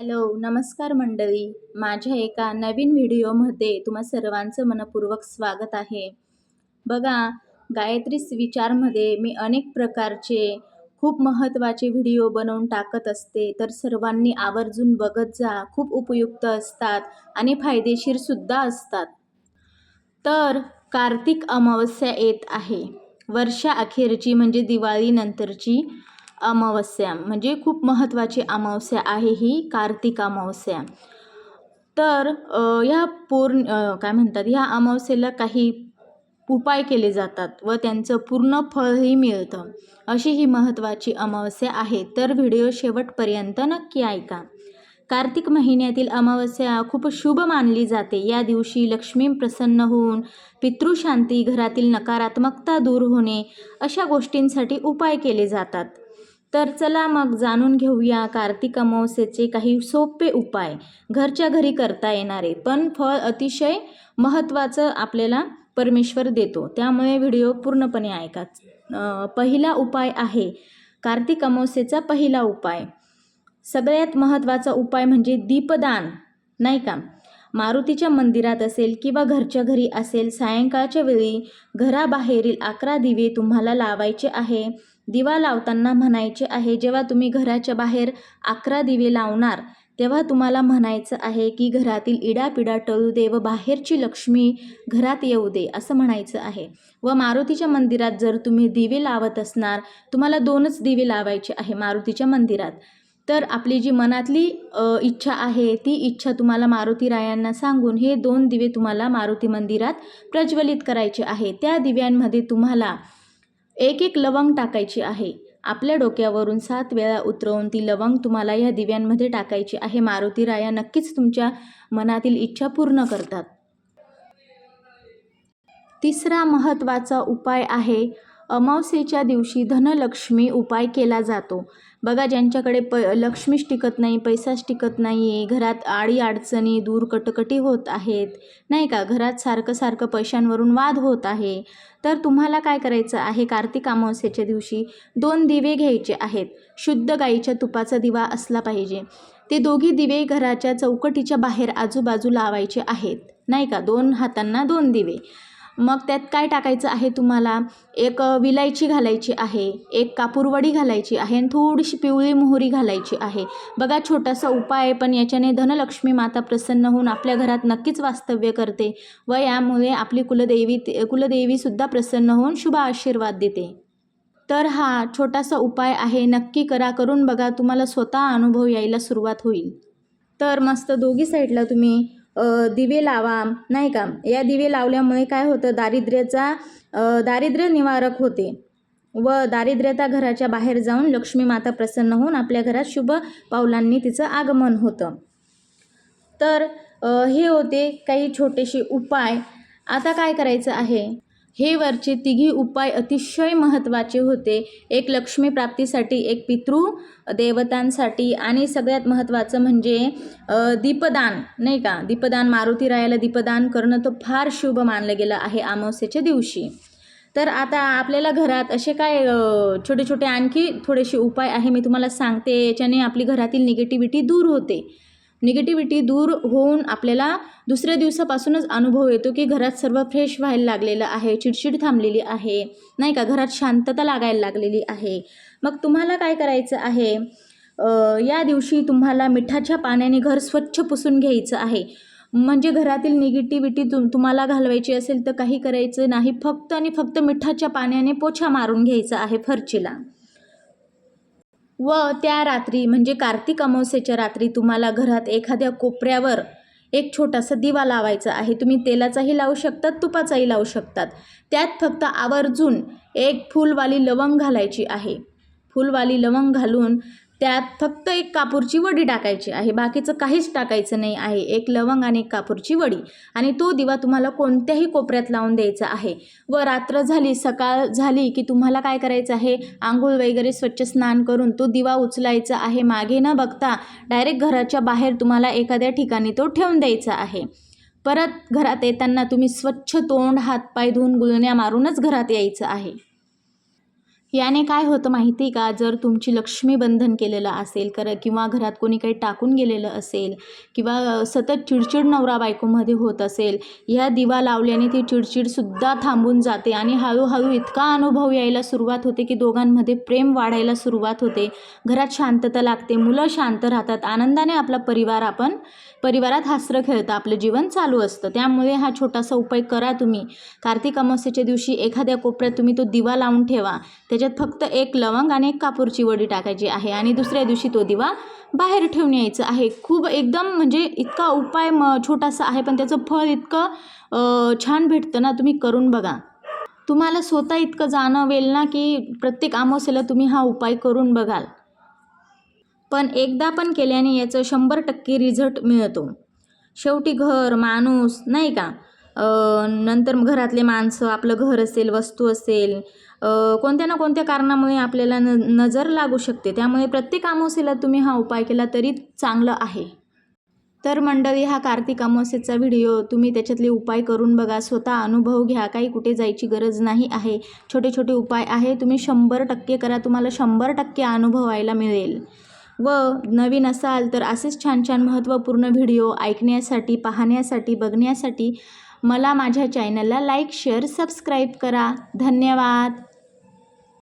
Hello नमस्कार मंडळी. माझ्या एका नवीन व्हिडिओमध्ये तुम्हा सर्वांचं मनपूर्वक स्वागत आहे. बघा गायत्रीस विचारमध्ये मी अनेक प्रकारचे खूप महत्त्वाचे व्हिडिओ बनवून टाकत असते. तर सर्वांनी आवर्जून बघत जा. खूप उपयुक्त असतात आणि फायदेशीरसुद्धा असतात. तर कार्तिक अमावस्या येत आहे. वर्षा अखेरची म्हणजे दिवाळीनंतरची अमावस्या. म्हणजे खूप महत्त्वाची अमावस्या आहे ही कार्तिक अमावस्या. तर ह्या पूर्ण काय म्हणतात ह्या अमावस्येला काही उपाय केले जातात व त्यांचं पूर्ण फळही मिळतं. अशी ही महत्त्वाची अमावस्या आहे. तर व्हिडिओ शेवटपर्यंत नक्की ऐका. कार्तिक महिन्यातील अमावस्या खूप शुभ मानली जाते. या दिवशी लक्ष्मी प्रसन्न होऊन पितृशांती घरातील नकारात्मकता दूर होणे अशा गोष्टींसाठी उपाय केले जातात. तर चला मग जाणून घेऊया कार्तिक अमावस्येचे काही सोपे उपाय. घरच्या घरी करता येणारे पण फळ अतिशय महत्त्वाचं आपल्याला परमेश्वर देतो. त्यामुळे व्हिडिओ पूर्णपणे ऐका. पहिला उपाय आहे कार्तिक अमावस्येचा पहिला उपाय. सगळ्यात महत्त्वाचा उपाय म्हणजे दीपदान नाही का? मारुतीच्या मंदिरात असेल किंवा घरच्या घरी असेल सायंकाळच्या वेळी घराबाहेरील अकरा दिवे तुम्हाला लावायचे आहे. दिवा लावताना म्हणायचे आहे जेव्हा तुम्ही घराच्या बाहेर अकरा दिवे लावणार तेव्हा तुम्हाला म्हणायचं आहे की घरातील इडापिडा टळू दे व बाहेरची लक्ष्मी घरात येऊ दे असं म्हणायचं आहे. व मारुतीच्या मंदिरात जर तुम्ही दिवे लावत असणार तुम्हाला दोनच दिवे लावायचे आहे मारुतीच्या मंदिरात. तर आपली जी मनातली इच्छा आहे ती इच्छा तुम्हाला मारुती रायांना सांगून हे दोन दिवे तुम्हाला मारुती मंदिरात प्रज्वलित करायचे आहे. त्या दिव्यांमध्ये तुम्हाला एक एक लवंग टाकायची आहे. आपल्या डोक्यावरून सात वेळा उतरवून ती लवंग तुम्हाला या दिव्यांमध्ये टाकायची आहे. मारुती राया नक्कीच तुमच्या मनातील इच्छा पूर्ण करतात. तिसरा महत्त्वाचा उपाय आहे अमावस्येच्या दिवशी धनलक्ष्मी उपाय केला जातो. बघा ज्यांच्याकडे प लक्ष्मीच टिकत नाही पैसाच टिकत नाही आहे घरात आडी अडचणी दूर कटकटी होत आहेत नाही का? घरात सारखं सारखं पैशांवरून वाद होत आहे. तर तुम्हाला काय करायचं आहे? कार्तिक अमावस्येच्या दिवशी दोन दिवे घ्यायचे आहेत. शुद्ध गाईच्या तुपाचा दिवा असला पाहिजे. ते दोघी दिवे घराच्या चौकटीच्या बाहेर आजूबाजू लावायचे आहेत. नाही का? दोन हातांना दोन दिवे. मग त्यात काय टाकायचं आहे तुम्हाला? एक विलायची घालायची आहे एक कापूरवडी घालायची आहे आणि थोडीशी पिवळी मोहरी घालायची आहे. बघा छोटासा उपाय आहे पण याच्याने धनलक्ष्मी माता प्रसन्न होऊन आपल्या घरात नक्कीच वास्तव्य करते व यामुळे आपली कुलदेवी कुलदेवीसुद्धा प्रसन्न होऊन शुभ आशीर्वाद देते. तर हा छोटासा उपाय आहे नक्की करा करून बघा तुम्हाला स्वतः अनुभव यायला सुरुवात होईल. तर मस्त दोघी साईडला तुम्ही दिवे लावा नाही का? या दिवे लावल्यामुळे काय होतं? दारिद्र्याचा दारिद्र्य निवारक होते व दारिद्र्यता घराच्या बाहेर जाऊन लक्ष्मी माता प्रसन्न होऊन आपल्या घरात शुभ पावलांनी तिचं आगमन होतं. तर हे होते काही छोटेसे उपाय. आता काय करायचं आहे? हे वरचे तिघी उपाय अतिशय महत्त्वाचे होते. एक लक्ष्मी प्राप्तीसाठी एक पितृ देवतांसाठी आणि सगळ्यात महत्त्वाचं म्हणजे दीपदान नाही का? दीपदान मारुती रायाला दीपदान करणं तर फार शुभ मानलं गेलं आहे अमावस्येच्या दिवशी. तर आता आपल्याला घरात असे काय छोटे छोटे आणखी थोडेसे उपाय आहे मी तुम्हाला सांगते. याच्याने आपली घरातील निगेटिव्हिटी दूर होते. निगेटिव्हिटी दूर होऊन आपल्याला दुसऱ्या दिवसापासूनच अनुभव येतो की घरात सर्व फ्रेश व्हायला लागलेलं आहे चिडचिड थांबलेली आहे नाही का? घरात शांतता लागायला लागलेली आहे. मग तुम्हाला काय करायचं आहे? या दिवशी तुम्हाला मिठाच्या पाण्याने घर स्वच्छ पुसून घ्यायचं आहे. म्हणजे घरातील निगेटिव्हिटी तुम तुम्हाला घालवायची असेल तर काही करायचं नाही. फक्त आणि फक्त मिठाच्या पाण्याने पोछा मारून घ्यायचा आहे फरचीला. व त्या रात्री म्हणजे कार्तिक अमावस्येच्या रात्री तुम्हाला घरात एखाद्या कोपऱ्यावर एक छोटासा दिवा लावायचा आहे. तुम्ही तेलाचाही लावू शकतात तुपाचाही लावू शकतात. त्यात फक्त आवर्जून एक फुलवाली लवंग घालायची आहे. फुलवाली लवंग घालून त्यात फक्त एक कापूरची वडी टाकायची आहे. बाकीचं काहीच टाकायचं नाही आहे. एक लवंग आणि एक कापूरची वडी. आणि तो दिवा तुम्हाला कोणत्याही कोपऱ्यात लावून द्यायचा आहे. व रात्र झाली सकाळ झाली की तुम्हाला काय करायचं आहे? आंघोळ वगैरे स्वच्छ स्नान करून तो दिवा उचलायचा आहे. मागे न बघता डायरेक्ट घराच्या बाहेर तुम्हाला एखाद्या ठिकाणी तो ठेवून द्यायचा आहे. परत घरात येताना तुम्ही स्वच्छ तोंड हातपाय धुवून गुळण्या मारूनच घरात यायचं आहे. याने काय होतं माहिती आहे का? जर तुमची लक्ष्मी बंधन केलेलं असेल कर किंवा घरात कोणी काही टाकून गेलेलं असेल किंवा सतत चिडचिड नवरा बायकोमध्ये होत असेल ह्या दिवा लावल्याने ती चिडचिडसुद्धा थांबून जाते आणि हळूहळू इतका अनुभव यायला सुरुवात होते की दोघांमध्ये प्रेम वाढायला सुरुवात होते. घरात शांतता लागते मुलं शांत राहतात आनंदाने आपला परिवार आपण परिवारात हास्त्र खेळतं आपलं जीवन चालू असतं. त्यामुळे हा छोटासा उपाय करा तुम्ही. कार्तिक अमावस्येच्या दिवशी एखाद्या कोपऱ्यात तुम्ही तो दिवा लावून ठेवा. त्याच्यात फक्त एक लवंग आणि एक कापूरची वडी टाकायची आहे आणि दुसऱ्या दिवशी तो दिवा बाहेर ठेवून यायचं आहे. खूप एकदम म्हणजे इतका उपाय म छोटासा आहे पण त्याचं फळ इतकं छान भेटतं ना तुम्ही करून बघा. तुम्हाला स्वतः इतकं जाणवेल ना की प्रत्येक अमावस्येला तुम्ही हा उपाय करून बघाल. पण एकदा पण केल्याने याचं शंभर टक्के रिझल्ट मिळतो. शेवटी घर माणूस नाही का? नंतर घरातले माणसं आपलं घर असेल वस्तू असेल कोणत्या ना कोणत्या कारणामुळे आपल्याला न नजर लागू शकते. त्यामुळे प्रत्येक अमावस्येला तुम्ही हा उपाय केला तरी चांगलं आहे. तर मंडळी हा कार्तिक अमावस्येचा व्हिडिओ तुम्ही त्याच्यातले उपाय करून बघा. स्वतः अनुभव घ्या. काही कुठे जायची गरज नाही आहे. छोटे छोटे उपाय आहे. तुम्ही शंभर टक्के करा. तुम्हाला शंभर टक्के अनुभवायला मिळेल. व नवीन असाल तर असेच छान छान महत्त्वपूर्ण व्हिडिओ ऐकण्यासाठी पाहण्यासाठी बघण्यासाठी मला माझ्या चॅनलला लाईक शेअर सबस्क्राईब करा. धन्यवाद.